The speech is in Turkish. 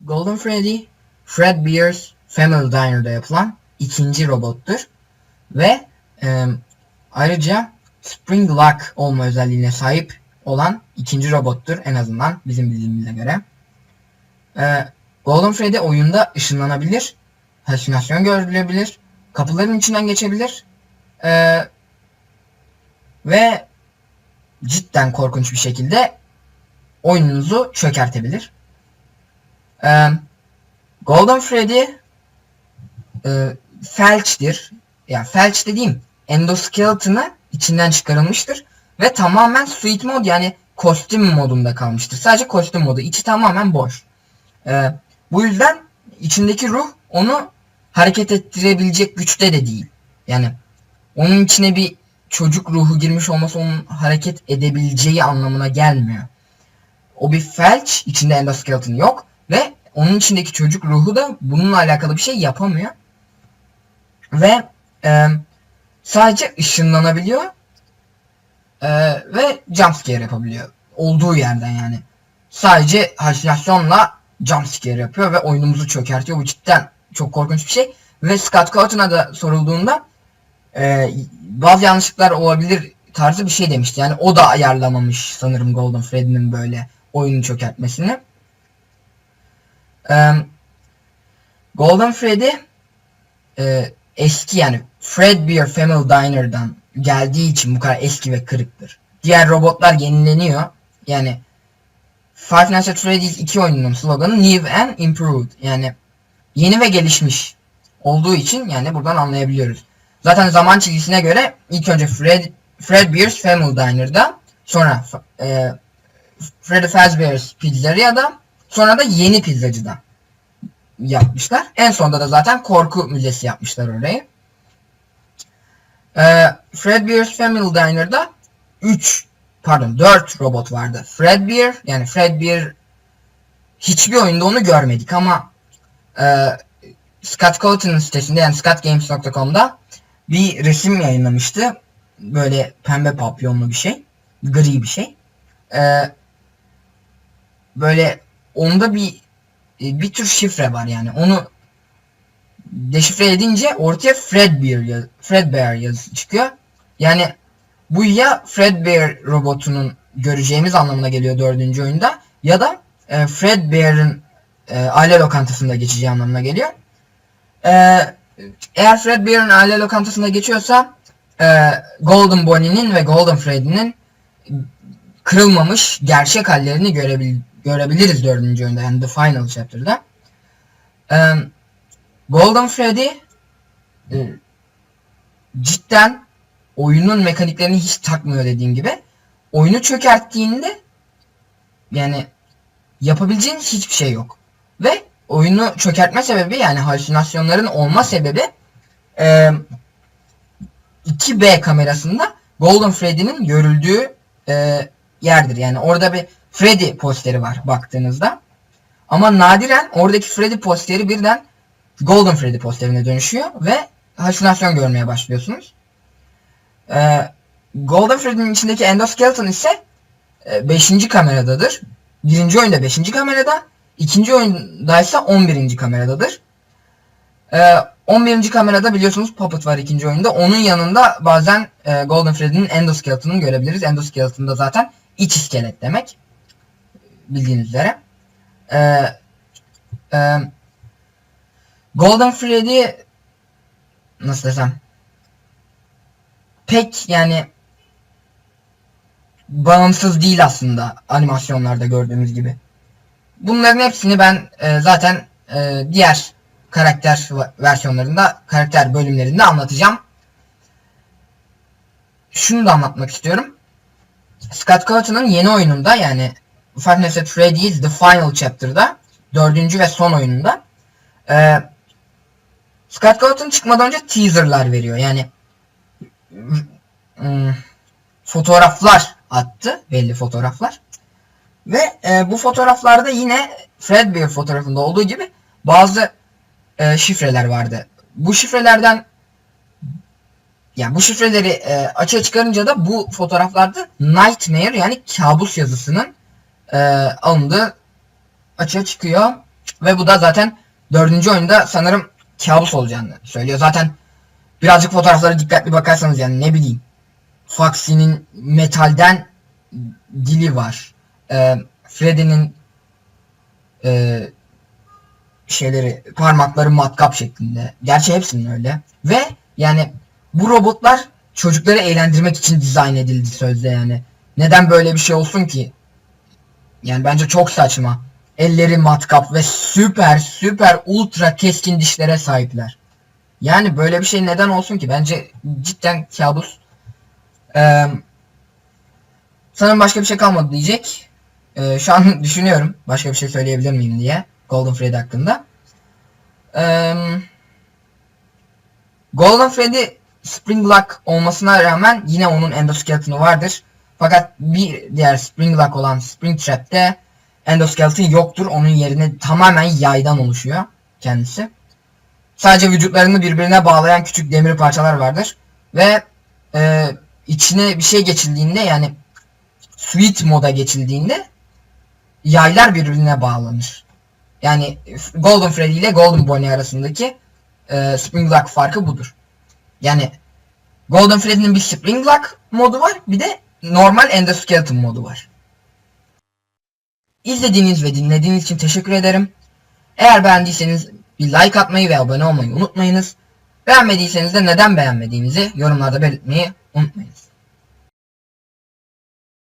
Golden Freddy, Fredbear's Family Diner'da yapılan ikinci robottur. Ve e, ayrıca Spring Lock olma özelliğine sahip olan ikinci robottur en azından bizim bildiğimize göre. E, Golden Freddy oyunda ışınlanabilir, halüsinasyon görülebilir, kapıların içinden geçebilir e, ve cidden korkunç bir şekilde oyununuzu çökertebilir. Ee, Golden Freddy e, felçtir. Ya felç dediğim endoskeleton'ı içinden çıkarılmıştır ve tamamen suit mod yani kostüm modunda kalmıştır. Sadece kostüm modu. içi tamamen boş. Ee, bu yüzden içindeki ruh onu hareket ettirebilecek güçte de değil. Yani onun içine bir çocuk ruhu girmiş olması onun hareket edebileceği anlamına gelmiyor. O bir felç, içinde endoskeleton yok ve onun içindeki çocuk ruhu da bununla alakalı bir şey yapamıyor. Ve e, sadece ışınlanabiliyor e, ve jumpscare yapabiliyor. Olduğu yerden yani. Sadece halüsinasyonla jumpscare yapıyor ve oyunumuzu çökertiyor. Bu cidden çok korkunç bir şey. Ve Scott Cawthon'a da sorulduğunda e, bazı yanlışlıklar olabilir tarzı bir şey demişti. Yani o da ayarlamamış sanırım Golden Freddy'nin böyle oyunu çökertmesini. Golden Freddy e, eski yani Fredbear Family Diner'dan geldiği için bu kadar eski ve kırıktır. Diğer robotlar yenileniyor. Yani Five Nights at Freddy's 2 oyununun sloganı New and Improved. Yani yeni ve gelişmiş olduğu için yani buradan anlayabiliyoruz. Zaten zaman çizgisine göre ilk önce Fred Fredbear's Family Diner'da sonra e, Freddy Fazbear's Pizzeria'da sonra da yeni pizzacıda yapmışlar. En sonunda da zaten korku müzesi yapmışlar orayı. Ee, Fredbear's Family Diner'da 3 pardon 4 robot vardı. Fredbear yani Fredbear hiçbir oyunda onu görmedik ama e, Scott Cawthon'ın sitesinde yani scottgames.com'da bir resim yayınlamıştı. Böyle pembe papyonlu bir şey. Gri bir şey. Ee, böyle onda bir e, bir tür şifre var yani. Onu deşifre edince ortaya Fredbear, yaz Fredbear yazısı çıkıyor. Yani bu ya Fredbear robotunun göreceğimiz anlamına geliyor dördüncü oyunda ya da e, Fredbear'ın e, aile lokantasında geçeceği anlamına geliyor. E, eğer Fredbear'ın aile lokantasında geçiyorsa e, Golden Bonnie'nin ve Golden Freddy'nin kırılmamış gerçek hallerini görebil görebiliriz dördüncü oyunda yani The Final Chapter'da. Ee, Golden Freddy e, cidden oyunun mekaniklerini hiç takmıyor dediğim gibi. Oyunu çökerttiğinde yani yapabileceğin hiçbir şey yok. Ve oyunu çökertme sebebi yani halüsinasyonların olma sebebi e, 2B kamerasında Golden Freddy'nin görüldüğü e, yerdir. Yani orada bir Freddy posteri var baktığınızda. Ama nadiren oradaki Freddy posteri birden Golden Freddy posterine dönüşüyor ve halüsinasyon görmeye başlıyorsunuz. Ee, Golden Freddy'nin içindeki endoskeleton ise 5. E, kameradadır. Birinci oyunda 5. kamerada, ikinci oyunda ise 11. kameradadır. Ee, 11. kamerada biliyorsunuz Puppet var ikinci oyunda. Onun yanında bazen e, Golden Freddy'nin endoskeletonunu görebiliriz. Endoskeleton da zaten iç iskelet demek bildiğiniz üzere. Ee, e, Golden Freddy nasıl desem pek yani bağımsız değil aslında animasyonlarda gördüğümüz gibi. Bunların hepsini ben e, zaten e, diğer karakter versiyonlarında, karakter bölümlerinde anlatacağım. Şunu da anlatmak istiyorum. Scott Cawthon'ın yeni oyununda yani Five Nights at Freddy's The Final Chapter'da dördüncü ve son oyununda e, Scott Cawthon çıkmadan önce teaserlar veriyor. Yani ım, fotoğraflar attı. Belli fotoğraflar. Ve e, bu fotoğraflarda yine Fredbear fotoğrafında olduğu gibi bazı e, şifreler vardı. Bu şifrelerden yani bu şifreleri e, açığa çıkarınca da bu fotoğraflarda Nightmare yani kabus yazısının e, alındığı açığa çıkıyor. Ve bu da zaten dördüncü oyunda sanırım kabus olacağını söylüyor. Zaten birazcık fotoğraflara dikkatli bakarsanız yani ne bileyim. Foxy'nin metalden dili var. Ee, Freddy'nin e, şeyleri parmakları matkap şeklinde. Gerçi hepsinin öyle. Ve yani bu robotlar çocukları eğlendirmek için dizayn edildi sözde yani. Neden böyle bir şey olsun ki? Yani bence çok saçma. Elleri matkap ve süper süper ultra keskin dişlere sahipler. Yani böyle bir şey neden olsun ki? Bence cidden kabus. Ee, sanırım başka bir şey kalmadı diyecek. Ee, şu an düşünüyorum başka bir şey söyleyebilir miyim diye Golden Freddy hakkında. Ee, Golden Freddy Spring Lock olmasına rağmen yine onun endoskeleton'u vardır. Fakat bir diğer Spring Lock olan Spring Trap'te endoskeleton yoktur. Onun yerine tamamen yaydan oluşuyor kendisi. Sadece vücutlarını birbirine bağlayan küçük demir parçalar vardır. Ve e, içine bir şey geçildiğinde yani Sweet moda geçildiğinde yaylar birbirine bağlanır. Yani Golden Freddy ile Golden Bonnie arasındaki e, Spring Lock farkı budur. Yani Golden Freddy'nin bir Spring Lock modu var bir de normal Endoskeleton modu var. İzlediğiniz ve dinlediğiniz için teşekkür ederim. Eğer beğendiyseniz bir like atmayı ve abone olmayı unutmayınız. Beğenmediyseniz de neden beğenmediğinizi yorumlarda belirtmeyi unutmayınız.